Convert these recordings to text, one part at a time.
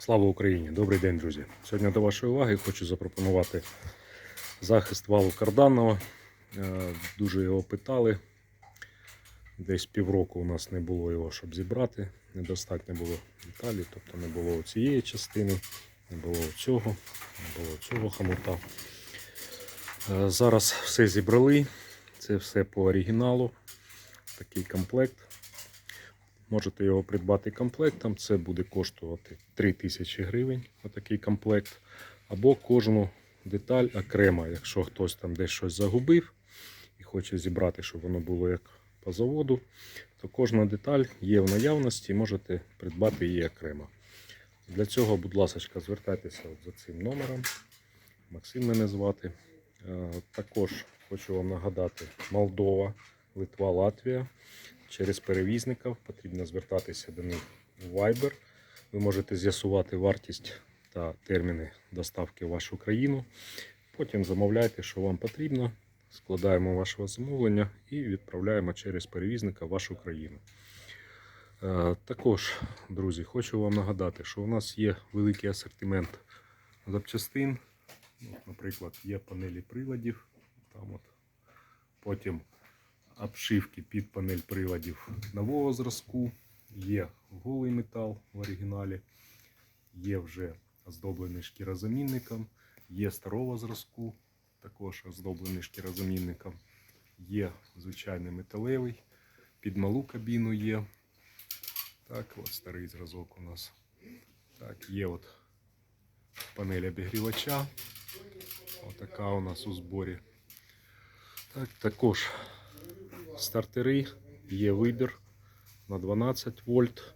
Слава Україні! Добрий день, друзі! Сьогодні до вашої уваги хочу запропонувати захист валу карданного. Е, Дуже його питали. Десь півроку у нас не було його, щоб зібрати. Недостатньо було деталі, тобто не було цієї частини, не було цього, не було цього хамута. Е, Зараз все зібрали. Це все по оригіналу. Такий комплект. Можете його придбати комплектом. Це буде коштувати 3000 гривень. Отакий комплект. Або кожну деталь окремо, якщо хтось там десь щось загубив і хоче зібрати, щоб воно було як по заводу, то кожна деталь є в наявності, можете придбати її окремо. Для цього, будь ласка, звертайтеся за цим номером. Максим мене звати. Е, Також хочу вам нагадати: Молдова, Литва, Латвія. Через перевізників потрібно звертатися до них у Viber. Ви можете з'ясувати вартість та терміни доставки в вашу країну. Потім замовляйте, що вам потрібно. Складаємо ваше замовлення і відправляємо через перевізника в вашу країну. Е, Також, друзі, хочу вам нагадати, що у нас є великий асортимент запчастин. Ну, Наприклад, є панелі приладів. Там от. Потім обшивки під панель приладів нового зразку. Є голий метал в оригіналі, є вже оздоблений шкірозамінником, є старого зразку, також оздоблений шкірозамінником, є звичайний металевий, під малу кабіну є. Так, от старий зразок у нас. Так, є от панель обігрівача. Отака у нас у зборі. Так, також стартери, є вибір на 12 вольт.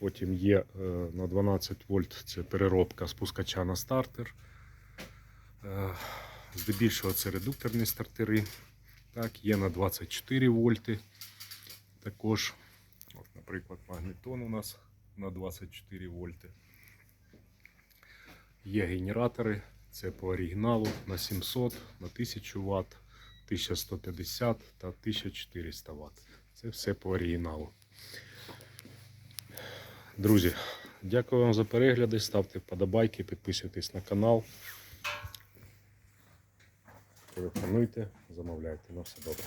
Потім є е, на 12 вольт це переробка спускача на стартер. Е, Здебільшого це редукторні стартери. Так, є на 24 вольти. Також, от, наприклад, магнітон у нас на 24 вольти. Є генератори, це по оригіналу на 700, на 1000 Вт, 1150 та 1400 Вт. Це все по оригіналу. Друзі, дякую вам за перегляди. Ставте вподобайки, підписуйтесь на канал. Телефонуйте, замовляйте. На все добре.